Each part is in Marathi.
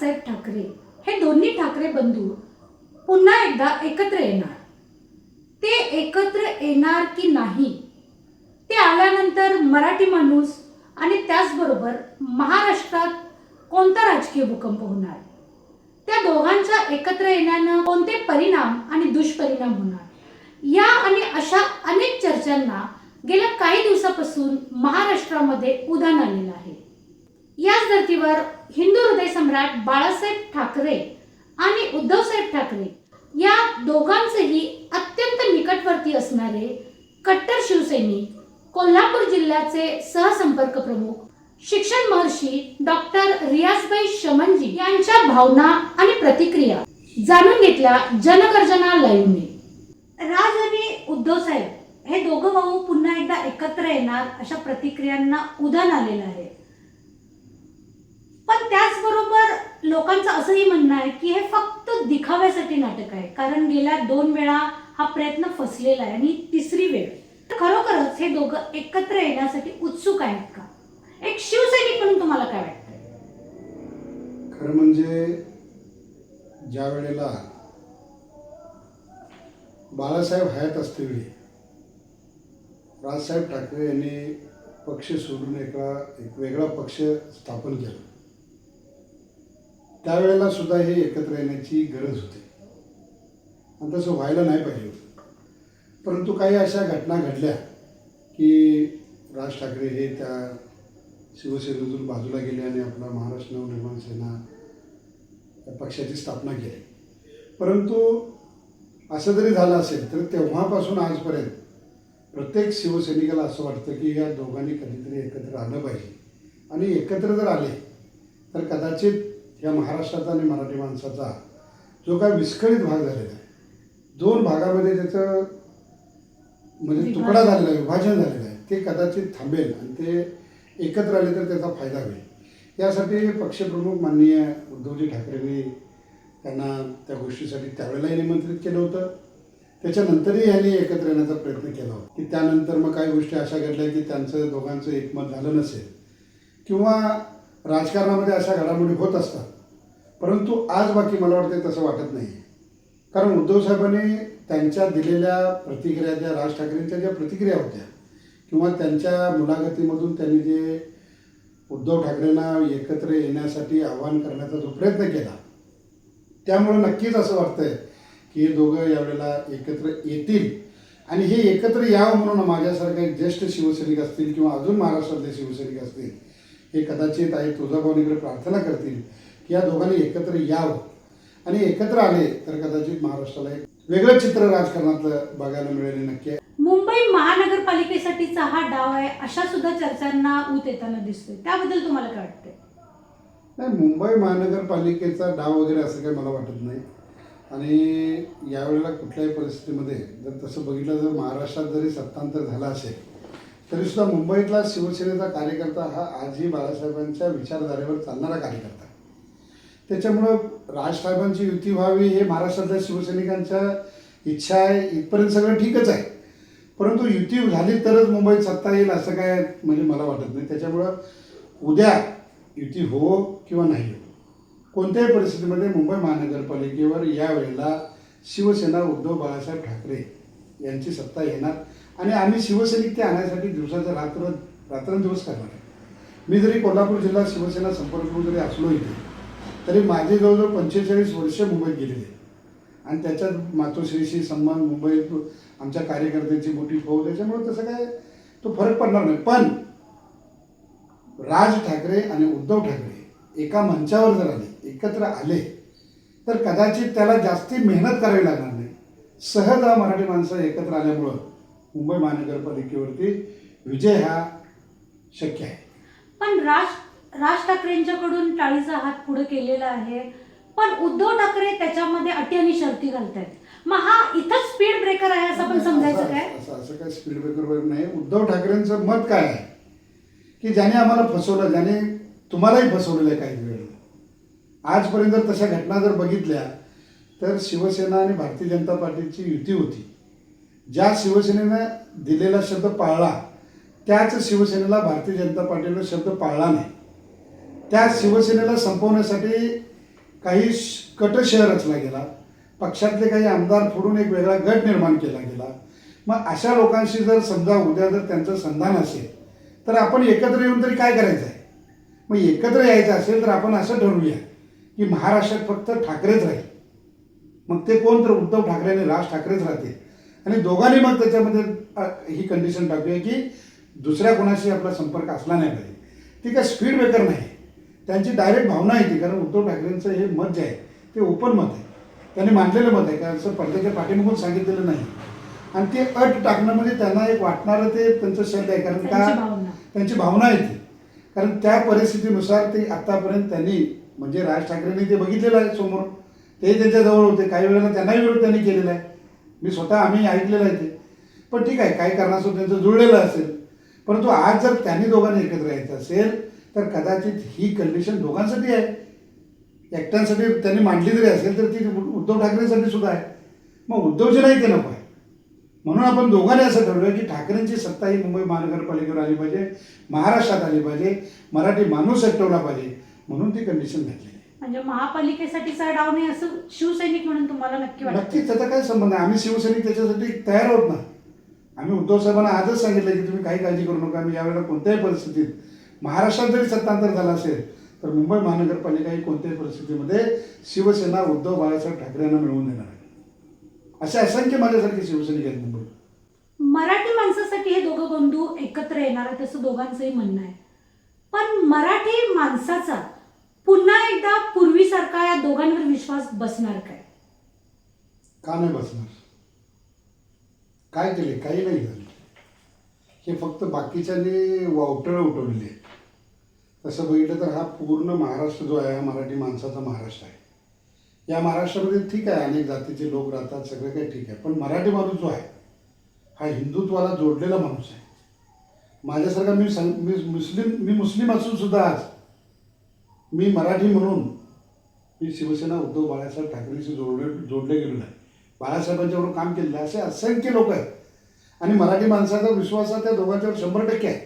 बाळासाहेब ठाकरे हे दोन्ही ठाकरे बंधू पुन्हा एकदा एकत्र येणार. ते एकत्र येणार की नाही ते आल्यानंतर मराठी माणूस आणि त्याचबरोबर महाराष्ट्रात कोणता राजकीय भूकंप होणार? त्या दोघांच्या एकत्र येण्यानं कोणते परिणाम आणि दुष्परिणाम होणार? या आणि अशा अनेक चर्चांना गेल्या काही दिवसापासून महाराष्ट्रामध्ये उधाण आलेलं आहे. याच धर्तीवर हिंदू हृदय सम्राट बाळासाहेब ठाकरे आणि उद्धवसाहेब ठाकरे या दोघांचेही अत्यंत निकटवर्ती असणारे कट्टर शिवसैनिक कोल्हापूर जिल्ह्याचे सहसंपर्क प्रमुख शिक्षण महर्षी डॉक्टर रियाजबाई शमनजी यांच्या भावना आणि प्रतिक्रिया जाणून घेतल्या जनगर्जना लाईव्हने. राज आणि उद्धव साहेब हे दोघं भाऊ पुन्हा एकदा एकत्र येणार अशा प्रतिक्रियांना उधाण आलेलं आहे पण त्याचबरोबर लोकांचं असंही म्हणणं आहे की हे फक्त दिखाव्यासाठी नाटक आहे. कारण गेल्या दोन वेळा हा प्रयत्न फसलेला आहे आणि तिसरी वेळ. तर खरोखरच हे दोघं एकत्र येण्यासाठी उत्सुक आहेत का? एक शिवसैनिक म्हणून तुम्हाला काय वाटतंय? खरं म्हणजे ज्या वेळेला बाळासाहेब हयात असतेवेळी राजसाहेब ठाकरे यांनी पक्ष सोडून एका एक वेगळा पक्ष स्थापन केला. त्यावेळेला सुद्धा हे एकत्र येण्याची गरज होती. आणि तसं व्हायला नाही पाहिजे परंतु काही अशा घटना घडल्या की राज ठाकरे हे त्या शिवसेनेतून बाजूला गेले आणि आपला महाराष्ट्र नवनिर्माण सेना या पक्षाची स्थापना केली. परंतु असं जरी झालं असेल तर तेव्हापासून आजपर्यंत प्रत्येक शिवसैनिकाला असं वाटतं की या दोघांनी कधीतरी एकत्र आलं पाहिजे. आणि एकत्र जर आले तर कदाचित या महाराष्ट्राचा आणि मराठी माणसाचा जो काय विस्कळीत भाग झालेला आहे. दोन भागामध्ये त्याचं म्हणजे. तुकडा झालेला आहे विभाजन झालेलं आहे. ते कदाचित थांबेल आणि ते एकत्र आले तर त्याचा फायदा होईल. यासाठी पक्षप्रमुख माननीय उद्धवजी ठाकरेंनी त्यांना त्या गोष्टीसाठी त्यावेळेलाही निमंत्रित केलं होतं. त्याच्यानंतरही यांनी एकत्र येण्याचा प्रयत्न केला होता. की त्यानंतर मग काही गोष्टी अशा घडल्या की त्यांचं दोघांचं एकमत झालं नसेल. किंवा राजकारणामध्ये अशा घडामोडी होत असतात. परंतु आज बाकी मला वाटते तसं वाटत नाही कारण उद्धव साहेबांनी त्यांच्या दिलेल्या प्रतिक्रिया ज्या राज ठाकरेंच्या ज्या प्रतिक्रिया होत्या किंवा त्यांच्या मुलाखतीमधून त्यांनी जे उद्धव ठाकरेंना एकत्र येण्यासाठी आवाहन करण्याचा जो प्रयत्न केला त्यामुळे नक्कीच असं वाटतंय की हे दोघं यावेळेला एकत्र येतील. आणि हे एकत्र यावं म्हणून माझ्यासारखे ज्येष्ठ शिवसैनिक असतील किंवा अजून महाराष्ट्रातले शिवसैनिक असतील हे कदाचित आई तुळजाभवानीकडे प्रार्थना करतील की या दोघांनी एकत्र यावं. आणि एकत्र आले तर कदाचित महाराष्ट्राला एक वेगळं चित्र राजकारणातलं बघायला मिळेल नक्की आहे. मुंबई महानगरपालिकेसाठीचा हा डाव आहे अशा सुद्धा चर्चांना ऊत येताना दिसतोय. त्याबद्दल तुम्हाला काय वाटतंय? नाही मुंबई महानगरपालिकेचा डाव वगैरे असं काही मला वाटत नाही. आणि यावेळेला कुठल्याही परिस्थितीमध्ये जर तसं बघितलं जर महाराष्ट्रात जरी सत्तांतर झालं असेल तरीसुद्धा मुंबईतला शिवसेनेचा कार्यकर्ता हा आजही बाळासाहेबांच्या विचारधारेवर चालणारा कार्यकर्ता. त्याच्यामुळं राजसाहेबांची युती व्हावी हे महाराष्ट्रातल्या शिवसैनिकांच्या इच्छा आहे. इथपर्यंत सगळं ठीकच आहे. परंतु युती झाली तरच मुंबईत सत्ता येईल असं काय म्हणजे मला वाटत नाही. त्याच्यामुळं उद्या युती हो किंवा नाही हो कोणत्याही परिस्थितीमध्ये मुंबई महानगरपालिकेवर यावेळेला शिवसेना उद्धव बाळासाहेब ठाकरे यांची सत्ता येणार. आणि आम्ही शिवसैनिक ते आणण्यासाठी दिवसाचा रात्र रात्रंदिवस करणार आहे. मी जरी कोल्हापूर जिल्हा शिवसेना संपर्क जरी असलो इथे तरी माझे जवळजवळ पंचेचाळीस वर्ष मुंबईत गेलेले आणि त्याच्यात मातोश्रीशी सन्मान मुंबईत आमच्या कार्यकर्त्यांची मोठी फौज त्याच्यामुळे तसं काय तो फरक पडणार नाही. पण राज ठाकरे आणि उद्धव ठाकरे एका मंचावर जर आले एकत्र आले तर कदाचित त्याला जास्ती मेहनत करावी लागणार नाही. सहज हा मराठी माणसं एकत्र आल्यामुळं मुंबई महानगरपालिकेवरती विजय हा शक्य आहे. पण राज राज ठाकरेंच्याकडून टाळीचा हात पुढे केलेला आहे. पण उद्धव ठाकरे त्याच्यामध्ये अटी आणि शर्ती घालतायत. मग हा इथंच स्पीड ब्रेकर आहे असं आपण समजायचं असं- काय? असं असं काय स्पीड ब्रेकरवर नाही. उद्धव ठाकरेंचं मत काय आहे? की ज्याने आम्हाला फसवलं ज्याने तुम्हालाही फसवलेलं आहे काही वेळ. आजपर्यंत जर तशा घटना जर बघितल्या तर शिवसेना आणि भारतीय जनता पार्टीची युती होती. ज्या शिवसेनेनं दिलेला शब्द पाळला त्याच शिवसेनेला भारतीय जनता पार्टीनं शब्द पाळला नाही. त्या शिवसेनेला संपवण्यासाठी काही श- रचला गेला पक्षातले काही आमदार फोडून एक वेगळा गट निर्माण केला गेला. मग अशा लोकांशी जर समजा उद्या जर त्यांचं संधान असेल तर आपण एकत्र येऊन तरी काय करायचं आहे मग एकत्र यायचं असेल तर आपण असं ठरवूया की महाराष्ट्रात फक्त ठाकरेच राहील. मग ते कोण तर उद्धव ठाकरे आणि राज ठाकरेच राहतील. आणि दोघांनी मग त्याच्यामध्ये ही कंडिशन टाकूया की दुसऱ्या कोणाशी आपला संपर्क असला नाही पाहिजे. ती काय स्पीड ब्रेकर नाही. त्यांची डायरेक्ट भावना आहे ती कारण उद्धव ठाकरेंचं हे मत जे आहे ते ओपन मत आहे. त्यांनी मांडलेलं मत आहे कारण असं पडद्याच्या पाठीमागून सांगितलेलं नाही. आणि ते अट टाकणं म्हणजे त्यांना एक वाटणारं ते त्यांचं शब्द आहे कारण का. त्यांची भावना. आहे ती. कारण त्या परिस्थितीनुसार ते आत्तापर्यंत त्यांनी म्हणजे राज ठाकरेंनी ते बघितलेलं आहे समोर ते त्यांच्याजवळ होते. काही वेळेला त्यांनाही विरोध त्यांनी केलेला आहे. मी स्वतः आम्ही ऐकलेलं आहे ते. पण ठीक आहे काही कारणास्तव त्यांचं जुळलेलं असेल. परंतु आज जर त्यांनी दोघांनी एकत्र यायचं असेल तर कदाचित ही कंडिशन दोघांसाठी आहे. एकट्यांसाठी त्यांनी मांडली जरी असेल तर ती उद्धव ठाकरेंसाठी सुद्धा आहे. मग उद्धवजी नाही ते नको आहे. म्हणून आपण दोघांनी असं ठरवलं की ठाकरेंची सत्ता ही मुंबई महानगरपालिकेवर आली पाहिजे महाराष्ट्रात आली पाहिजे मराठी माणूस एकटवला पाहिजे म्हणून ती कंडिशन घातली म्हणजे महापालिकेसाठीचा डाव नाही असं शिवसैनिक म्हणून तुम्हाला नक्की वाटतं? नक्कीच त्याचा काय संबंध आहे आम्ही शिवसैनिक त्याच्यासाठी तयार आहोत ना. आम्ही उद्धव साहेबांना आजच सांगितलं की तुम्ही काही काळजी करू नका. मी यावेळेला कोणत्याही परिस्थितीत महाराष्ट्रात जरी सत्तांतर झालं असेल तर मुंबई महानगरपालिका ही कोणत्याही परिस्थितीमध्ये शिवसेना उद्धव बाळासाहेब ठाकरे यांना मिळवून देणार आहे. असे असंख्य माझ्यासारखे शिवसैनिक आहेत मुंबईत. मराठी माणसासाठी हे दोघं बंधू एकत्र येणार आहेत असं दोघांचंही म्हणणं आहे. पण मराठी माणसाचा एकदा पूर्वीसारखा या दोघांवर विश्वास बसणार काय? का नाही बसणार? काय केले? काही नाही झालं. हे फक्त बाकीच्यांनी वावटळं उठवलेली आहे तसं बघितलं तर हा पूर्ण महाराष्ट्र जो आहे हा मराठी माणसाचा महाराष्ट्र आहे. या महाराष्ट्रामध्ये ठीक आहे अनेक जातीचे लोक राहतात सगळं काही ठीक आहे. पण मराठी माणूस जो आहे हा हिंदुत्वाला जोडलेला माणूस आहे. माझ्यासारखा मी सांग मी मुस्लिम मी मुस्लिम असून सुद्धा आज मी मराठी म्हणून मी शिवसेना उद्धव बाळासाहेब ठाकरेशी जोडले जोडले गेलेलो आहे बाळासाहेबांच्याबरोबर काम केलेलं आहे. असे असंख्य लोक आहेत. आणि मराठी माणसाचा विश्वास हा त्या दोघांच्यावर शंभर टक्के आहे.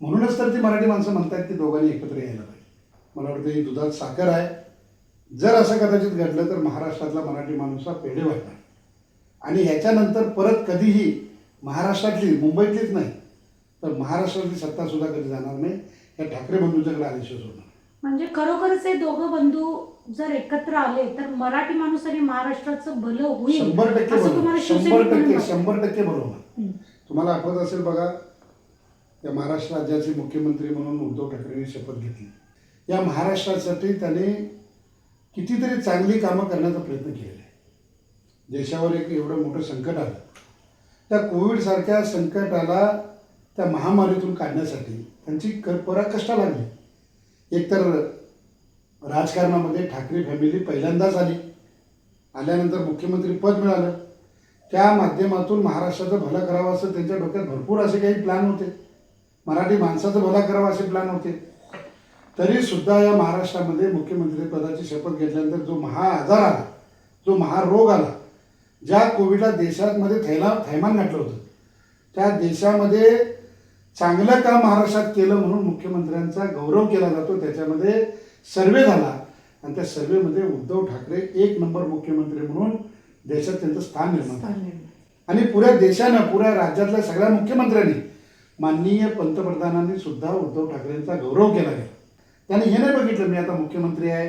म्हणूनच तर ती मराठी माणसं म्हणतात की दोघांनी एकत्र यायला पाहिजे. मला वाटतं ही दुधात साखर आहे. जर असं कदाचित घडलं तर महाराष्ट्रातला मराठी माणूस हा पेढे वाटणार. आणि ह्याच्यानंतर परत कधीही महाराष्ट्रातली मुंबईतलीच नाही तर महाराष्ट्रातली सत्तासुद्धा कधी जाणार नाही. या ठाकरे बंधूंच्याकडे आदेश होणार म्हणजे खरोखरच हे दोघं बंधू जर एकत्र आले तर मराठी माणूस आणि महाराष्ट्राचं भलं होईल. शंभर टक्के असं तुम्हाला बरोबर शंभर शिवसैनिक टक्के. शंभर टक्के बरोबर. तुम्हाला आठवत असेल बघा या महाराष्ट्र राज्याचे मुख्यमंत्री म्हणून उद्धव ठाकरेंनी शपथ घेतली. या महाराष्ट्रासाठी त्याने कितीतरी चांगली कामं करण्याचा प्रयत्न केलेला. आहे देशावर एक एवढं मोठं संकट आलं. त्या कोविडसारख्या संकटाला त्या महामारीतून काढण्यासाठी त्यांची क पराकष्टा लागली. एकतर राजकारणामध्ये ठाकरे फॅमिली पहिल्यांदाच आली. आल्यानंतर मुख्यमंत्री पद मिळालं. त्या माध्यमातून महाराष्ट्राचं भलं करावं असं त्यांच्या डोक्यात भरपूर असे काही प्लॅन होते. मराठी माणसाचं भला करावं असे प्लॅन होते. तरी सुद्धा या महाराष्ट्रामध्ये मुख्यमंत्री पदाची शपथ घेतल्यानंतर जो महा आजार आला जो महारोग आला ज्या कोविडला देशामध्ये थैला थैमान घातलं होतं त्या देशामध्ये चांगलं काम महाराष्ट्रात केलं म्हणून मुख्यमंत्र्यांचा गौरव केला जातो त्याच्यामध्ये सर्वे झाला. आणि त्या सर्वेमध्ये उद्धव ठाकरे एक नंबर मुख्यमंत्री म्हणून देशात त्यांचं स्थान निर्माण झालं. आणि पुऱ्या देशानं पुऱ्या राज्यातल्या सगळ्या मुख्यमंत्र्यांनी माननीय पंतप्रधानांनी सुद्धा उद्धव ठाकरेंचा गौरव केला गेला त्यांनी हे नाही बघितलं मी आता मुख्यमंत्री आहे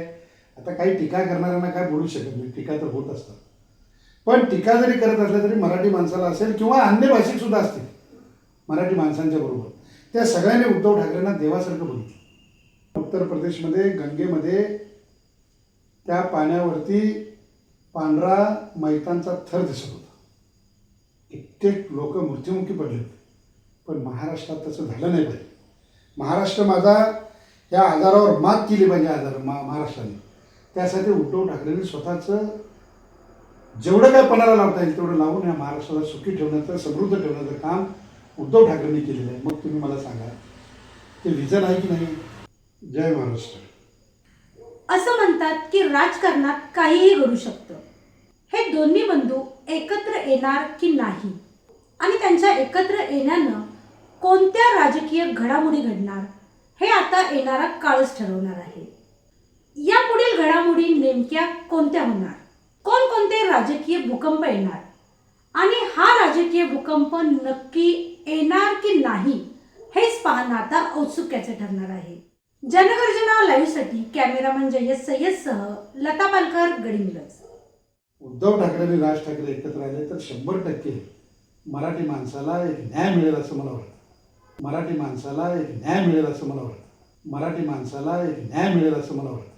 आता काही टीका करणाऱ्यांना काय बोलू शकत नाही टीका तर होत असतात. पण टीका जरी करत असल्या तरी मराठी माणसाला असेल किंवा अन्य भाषिक सुद्धा असतील मराठी माणसांच्या बरोबर. त्या सगळ्यांनी उद्धव ठाकरेंना देवासारखं बघितलं. उत्तर प्रदेशमध्ये गंगेमध्ये त्या पाण्यावरती पांढरा मैतांचा थर दिसत होता. कित्येक लोक मृत्युमुखी पडले होते. पण महाराष्ट्रात तसं झालं नाही पाहिजे. महाराष्ट्र माझा या आजारावर मात केली पाहिजे आजार मा महाराष्ट्राने. त्यासाठी उद्धव ठाकरेंनी स्वतःचं जेवढं काय पणाला लावता येईल तेवढं लावून या महाराष्ट्राला सुखी ठेवण्याचं समृद्ध ठेवण्याचं काम उद्धव ठाकरेंनी केलेलं आहे. मग तुम्ही मला सांगा ते विजन आहे की नाही? जय महाराष्ट्र. असं म्हणतात की राजकारणात काहीही घडू शकतं. हे दोन्ही बंधू एकत्र येणार की नाही? आणि त्यांच्या एकत्र येण्यानं कोणत्या राजकीय घडामोडी घडणार हे आता येणारा काळच ठरवणार आहे. या पुढील घडामोडी नेमक्या कोणत्या होणार? कोणकोणते राजकीय भूकंप येणार? आणि हा राजकीय भूकंप नक्की येणार की नाही हेच पाहणं आता औत्सुक्याचे ठरणार आहे. जनगर्जना लाईव्हसाठी कॅमेरामन जय्यद सय्यदसह लता पालकर गडिंग्लज उद्धव ठाकरे आणि राज ठाकरे एकत्र आले तर शंभर टक्के मराठी माणसाला एक न्याय मिळेल असं मला वाटतं. मराठी माणसाला एक न्याय मिळेल असं मला वाटतं. मराठी माणसाला एक न्याय मिळेल असं मला वाटतं.